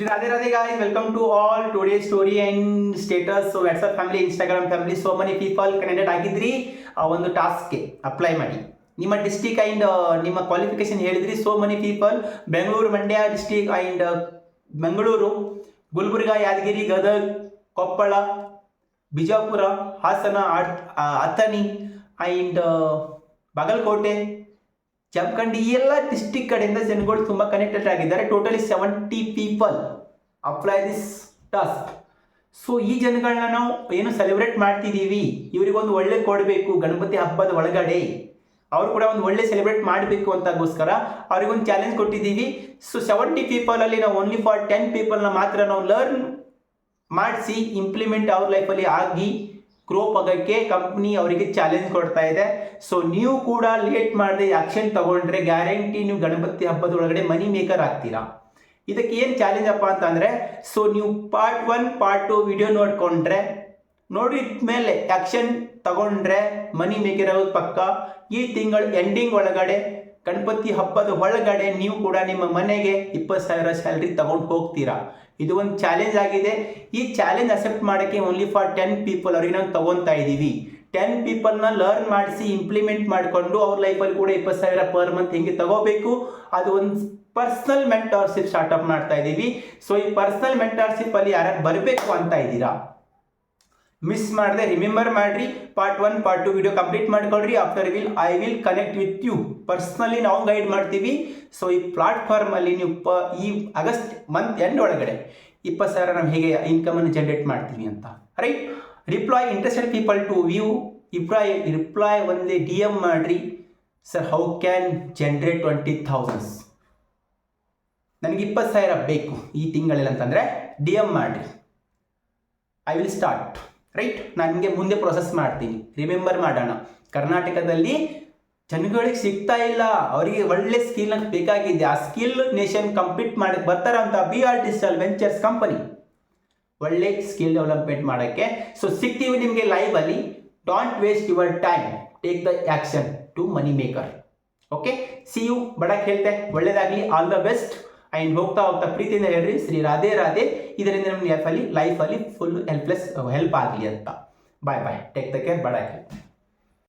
Radhe Radhe guys, welcome to all today's story and status. So WhatsApp family, Instagram family, so many people connected ಆಗಿದ್ರಿ. ಆ ಒಂದು ಟಾಸ್ಕ್ಗೆ apply ಮಾಡಿ. ನಿಮ್ಮ district and ನಿಮ್ಮ qualification ಹೇಳಿದ್ರಿ. So many people Bengaluru Mandya district and Bengaluru Gulbarga Yadgiri Gadag Koppal Bijapur Hassan and- and Bagalkot Jamkhandi ಎಲ್ಲ district ಕಡೆಯಿಂದ ಜನಗಳು ತುಂಬ ಕನೆಕ್ಟೆಡ್ ಆಗಿದ್ದಾರೆ. Totally seventy people apply this task so ಈ ಜನಗಳನ್ನ ನಾವು ಏನು ಸೆಲೆಬ್ರೇಟ್ ಮಾಡ್ತಿದ್ದೀವಿ? ಇವರಿಗೊಂದು ಒಳ್ಳೆ ಕೊಡಬೇಕು ಗಣಪತಿ ಹಬ್ಬದ ಒಳಗಡೆ. ಅವರು ಕೂಡ ಒಂದು ಒಳ್ಳೆ ಸೆಲೆಬ್ರೇಟ್ ಮಾಡಬೇಕು ಅಂತಗೋಸ್ಕರ ಅವ್ರಿಗೊಂದು ಚಾಲೆಂಜ್ ಕೊಟ್ಟಿದ್ದೀವಿ. ಸೊ ಸೆವೆಂಟಿ ಪೀಪಲಲ್ಲಿ ನಾವು ಓನ್ಲಿ ಫಾರ್ ಟೆನ್ ಪೀಪಲ್ನ ಮಾತ್ರ ನಾವು ಲರ್ನ್ ಮಾಡಿಸಿ ಇಂಪ್ಲಿಮೆಂಟ್ ಅವ್ರ ಲೈಫಲ್ಲಿ ಆಗಿ ಗ್ರೋಪ್ ಆಗೋಕ್ಕೆ ಕಂಪ್ನಿ ಅವರಿಗೆ ಚಾಲೆಂಜ್ ಕೊಡ್ತಾ ಇದೆ. ಸೊ ನೀವು ಕೂಡ ಲೇಟ್ ಮಾಡದೆ ಆಕ್ಷನ್ ತಗೊಂಡ್ರೆ ಗ್ಯಾರಂಟಿ ನೀವು ಗಣಪತಿ ಹಬ್ಬದ ಒಳಗಡೆ ಮನಿ ಮೇಕರ್ ಆಗ್ತೀರಾ? ಇದಕ್ಕೆ ಏನು ಚಾಲೆಂಜ್ ಅಪ್ಪ ಅಂತಂದರೆ ಸೊ ನೀವು part one part two video ನೋಡಿಕೊಂಡ್ರೆ ನೋಡಿದ ಮೇಲೆ ಆಕ್ಷನ್ ತಗೊಂಡ್ರೆ ಮನಿ ಮೇಕರ್ ಆಗೋದು ಪಕ್ಕ. ಈ ತಿಂಗಳ ಎಂಡಿಂಗ್ ಒಳಗಡೆ, ಗಣಪತಿ ಹಬ್ಬದ ಒಳಗಡೆ ನೀವು ಕೂಡ ನಿಮ್ಮ ಮನೆಗೆ ಇಪ್ಪತ್ತು ಸಾವಿರ ಸ್ಯಾಲ್ರಿ ತಗೊಂಡು ಹೋಗ್ತೀರಾ? ಇದು ಒಂದು ಚಾಲೆಂಜ್ ಆಗಿದೆ. ಈ ಚಾಲೆಂಜ್ ಅಕ್ಸೆಪ್ಟ್ ಮಾಡೋಕ್ಕೆ ಓನ್ಲಿ ಫಾರ್ ಟೆನ್ ಪೀಪಲ್ ಅವ್ರಿಗೆ ನಾವು ತಗೊತಾ ಇದ್ದೀವಿ. ಟೆನ್ ಪೀಪಲ್ನ ಲರ್ನ್ ಮಾಡಿಸಿ ಇಂಪ್ಲಿಮೆಂಟ್ ಮಾಡಿಕೊಂಡು ಅವ್ರ ಲೈಫಲ್ಲಿ ಕೂಡ ಇಪ್ಪತ್ತು ಸಾವಿರ ಪರ್ ಮಂತ್ ಹೆಂಗೆ ತಗೋಬೇಕು, ಅದು ಒಂದು ಪರ್ಸ್ನಲ್ ಮೆಂಟರ್ಶಿಪ್ ಸ್ಟಾರ್ಟ್ಅಪ್ ಮಾಡ್ತಾ ಇದ್ದೀವಿ. ಸೊ ಈ ಪರ್ಸ್ನಲ್ ಮೆಂಟರ್ಶಿಪ್ ಅಲ್ಲಿ ಯಾರ್ಯಾರು ಬರಬೇಕು ಅಂತ ಇದ್ದೀರಾ? ಮಿಸ್ ಮಾಡದೆ. ರಿಮೆಂಬರ್ ಮಾಡ್ರಿ. Part one part two video complete ಮಾಡ್ಕೊಳ್ರಿ. After will I will connect with you personally ನಾವು ಗೈಡ್ ಮಾಡ್ತೀವಿ. ಸೊ ಈ ಪ್ಲಾಟ್ಫಾರ್ಮಲ್ಲಿ ನೀವು ಪ, ಈ ಆಗಸ್ಟ್ ಮಂತ್ ಎಂಡ್ ಒಳಗಡೆ ಇಪ್ಪತ್ತು ಸಾವಿರ ನಾವು ಹೇಗೆ ಇನ್ಕಮನ್ನು ಜನರೇಟ್ ಮಾಡ್ತೀವಿ ಅಂತ. Right reply interested people to view reply reply ಒಂದೇ ಡಿ ಎಂ ಮಾಡ್ರಿ. Sir how can generate twenty thousands ನನಗೆ ಇಪ್ಪತ್ತು ಸಾವಿರ ಬೇಕು ಈ ತಿಂಗಳಲ್ಲಿ ಅಂತಂದರೆ ಡಿ ಎಂ ಮಾಡಿರಿ. ಐ ವಿಲ್ ಸ್ಟಾರ್ಟ್ ರೈಟ್ ನಾನು ನಿಮಗೆ ಮುಂದೆ ಪ್ರೊಸೆಸ್ ಮಾಡ್ತೀನಿ. ರಿಮೆಂಬರ್ ಮಾಡೋಣ. ಕರ್ನಾಟಕದಲ್ಲಿ ಜನಗಳಿಗೆ ಸಿಗ್ತಾ ಇಲ್ಲ. ಅವರಿಗೆ ಒಳ್ಳೆ ಸ್ಕಿಲ್ ಬೇಕಾಗಿದೆ. ಆ ಸ್ಕಿಲ್ ನೇಷನ್ ಕಂಪ್ಲೀಟ್ ಮಾಡಕ್ಕೆ ಬರ್ತಾರಂತ B R digital ventures company ಒಳ್ಳೆ ಸ್ಕಿಲ್ ಡೆವಲಪ್ಮೆಂಟ್ ಮಾಡೋಕ್ಕೆ. ಸೊ ಸಿಗ್ತೀವಿ ನಿಮಗೆ ಲೈವಲ್ಲಿ don't waste your time take the action to money maker okay see you Badak ಹೇಳ್ತೆ. ಒಳ್ಳೇದಾಗಲಿ. ಆಲ್ ದ ಬೆಸ್ಟ್ ಆ್ಯಂಡ್ ಹೋಗ್ತಾ ಹೋಗ್ತಾ ಪ್ರೀತಿಯಿಂದ ಹೇಳ್ರಿ, ಶ್ರೀ ರಾಧೆ ರಾಧೆ, ಇದರಿಂದ ನಮ್ಮ ಲೈಫಲ್ಲಿ ಲೈಫಲ್ಲಿ ಫುಲ್ ಹೆಲ್ಪ್ಲೆಸ್ ಹೆಲ್ಪ್ ಆಗಲಿ ಅಂತ. Bye bye take the care Badak